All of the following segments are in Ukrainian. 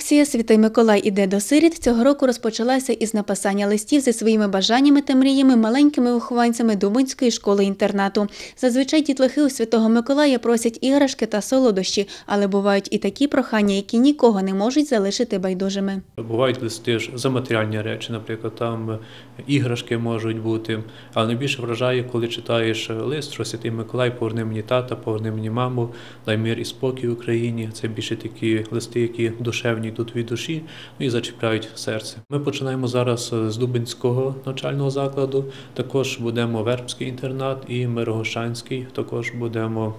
Акція Святий Миколай іде до сиріт цього року розпочалася із написання листів зі своїми бажаннями та мріями маленькими вихованцями Дубинської школи-інтернату. Зазвичай дітлахи у Святого Миколая просять іграшки та солодощі, але бувають і такі прохання, які нікого не можуть залишити байдужими. Бувають листи ж за матеріальні речі, наприклад, там іграшки можуть бути. Але найбільше вражає, коли читаєш лист, що Святий Миколай, поверни мені тата, поверни мені маму, дай мир і спокій Україні. Це більше такі листи, які душевні йдуть від душі ну, і зачіпляють серце. Ми починаємо зараз е, з Дубинського навчального закладу. Також будемо Вербський інтернат і Мирогошанський. Також будемо,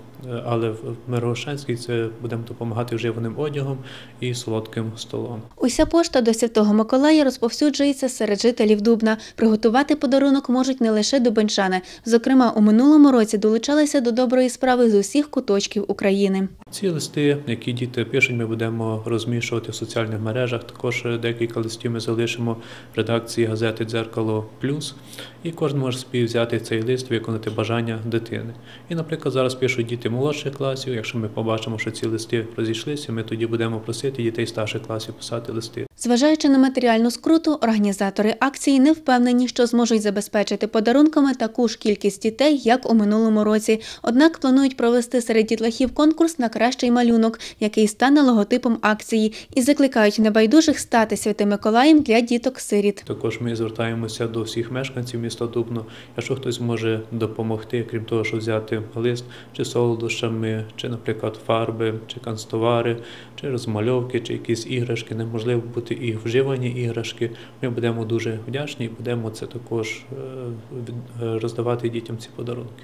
але в Мирогощанський це будемо допомагати вживаним одягом і солодким столом. Уся пошта до Святого Миколая розповсюджується серед жителів Дубна. Приготувати подарунок можуть не лише дубенчани. Зокрема, у минулому році долучалися до доброї справи з усіх куточків України. Ці листи, які діти пишуть, ми будемо розміщувати в соціальних мережах. Також декілька листів ми залишимо в редакції газети Дзеркало Плюс. І кожен може собі взяти цей лист, виконати бажання дитини. І, наприклад, зараз пишуть діти молодших класів. Якщо ми побачимо, що ці листи розійшлися, ми тоді будемо просити дітей старших класів писати листи. Зважаючи на матеріальну скруту, організатори акції не впевнені, що зможуть забезпечити подарунками таку ж кількість дітей, як у минулому році. Однак планують провести серед дітлахів конкурс на кращий малюнок, який стане логотипом акції, і закликають небайдужих стати святим Миколаєм для діток-сиріт. Також ми звертаємося до всіх мешканців міста Дубно. Якщо хтось може допомогти, крім того, що взяти лист чи солодощами, чи, наприклад, фарби, чи канцтовари, чи розмальовки, чи якісь іграшки, неможливо бути і вживані іграшки. Ми будемо дуже вдячні і будемо це також е, е, роздавати дітям ці подарунки.